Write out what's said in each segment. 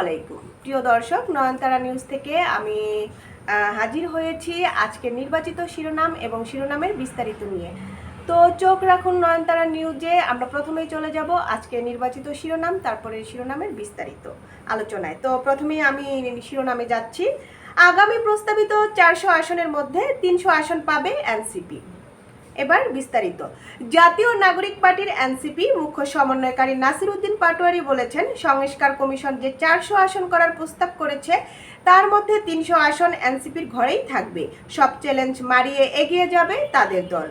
আলাইকুম। প্রিয় দর্শক, নয়নতারা নিউজ থেকে আমি হাজির হয়েছি আজকের নির্বাচিত শিরোনাম এবং শিরোনামের বিস্তারিত নিয়ে। তো চোখ রাখুন নয়নতারা নিউজে আমরা প্রথমেই চলে যাব আজকে নির্বাচিত শিরোনাম, তারপরে শিরোনামের বিস্তারিত আলোচনায়। তো প্রথমেই আমি শিরোনামে যাচ্ছি। আগামী প্রস্তাবিত চারশো আসনের মধ্যে তিনশো আসন পাবে এনসিপি। এবার বিস্তারিত। জাতীয় নাগরিক পার্টির এনসিপি মুখ্য সমন্বয়কারী নাসির উদ্দিন পাটোয়ারি বলেছেন, সংস্কার কমিশন যে চারশো আসন করার প্রস্তাব করেছে, তার মধ্যে তিনশো আসন এনসিপির ঘরেই থাকবে। সব চ্যালেঞ্জ মারিয়ে এগিয়ে যাবে তাদের দল।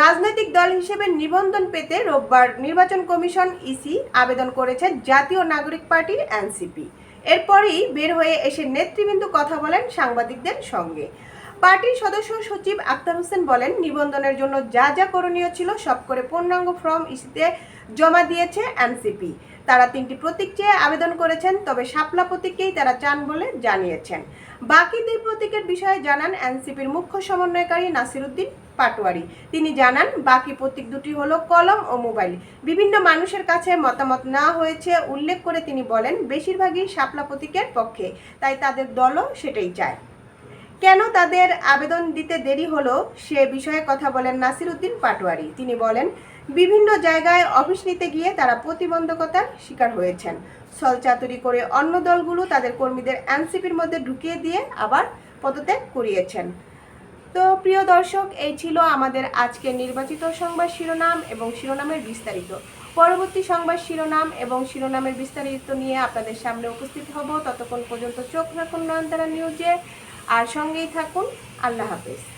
রাজনৈতিক দল হিসেবে নিবন্ধন পেতে রোববার নির্বাচন কমিশন ইসি আবেদন করেছে জাতীয় নাগরিক পার্টির এনসিপি। এরপরই বের হয়ে এসে নেতৃবৃন্দ কথা বলেন সাংবাদিকদের সঙ্গে। পার্টির সদস্য সচিব আক্তার হোসেন বলেন, নিবন্ধনের জন্য যা যা করণীয় ছিল সব করে পূর্ণাঙ্গ ফর্ম ইস্যুতে জমা দিয়েছে এনসিপি। তারা তিনটি প্রতীক চেয়ে আবেদন করেছেন, তবে শাপলা প্রতীককেই তারা চান বলে জানিয়েছেন। বাকি দুই প্রতীকের বিষয়ে জানান এনসিপির মুখ্য সমন্বয়কারী নাসিরুদ্দিন পাটোয়ারি। তিনি জানান, বাকি প্রতীক দুটি হলো কলম ও মোবাইল। বিভিন্ন মানুষের কাছে মতামত না হয়েছে উল্লেখ করে তিনি বলেন, বেশিরভাগই শাপলা প্রতীকের পক্ষে, তাই তাদের দলও সেটাই চায়। কেন তাদের আবেদন দিতে দেরি হলো সে বিষয়ে কথা বলেন নাসির উদ্দিন পাটোয়ারি। তিনি বলেন, বিভিন্ন জায়গায় অফিস নিতে গিয়ে তারা প্রতিবন্ধকতার শিকার হয়েছেন। ছলচাতুরি করে অন্য দলগুলো তাদের কর্মীদের এনসিপির মধ্যে ঢুকিয়ে দিয়ে আবার পদত্যাগ করিয়েছেন। তো প্রিয় দর্শক, এই ছিল আমাদের আজকের নির্বাচিত সংবাদ শিরোনাম এবং শিরোনামের বিস্তারিত। পরবর্তী সংবাদ শিরোনাম এবং শিরোনামের বিস্তারিত নিয়ে আপনাদের সামনে উপস্থিত হব। ততক্ষণ পর্যন্ত চোখ রাখুন নয়নতারা নিউজে। আর সঙ্গেই থাকুন। আল্লাহ হাফেজ।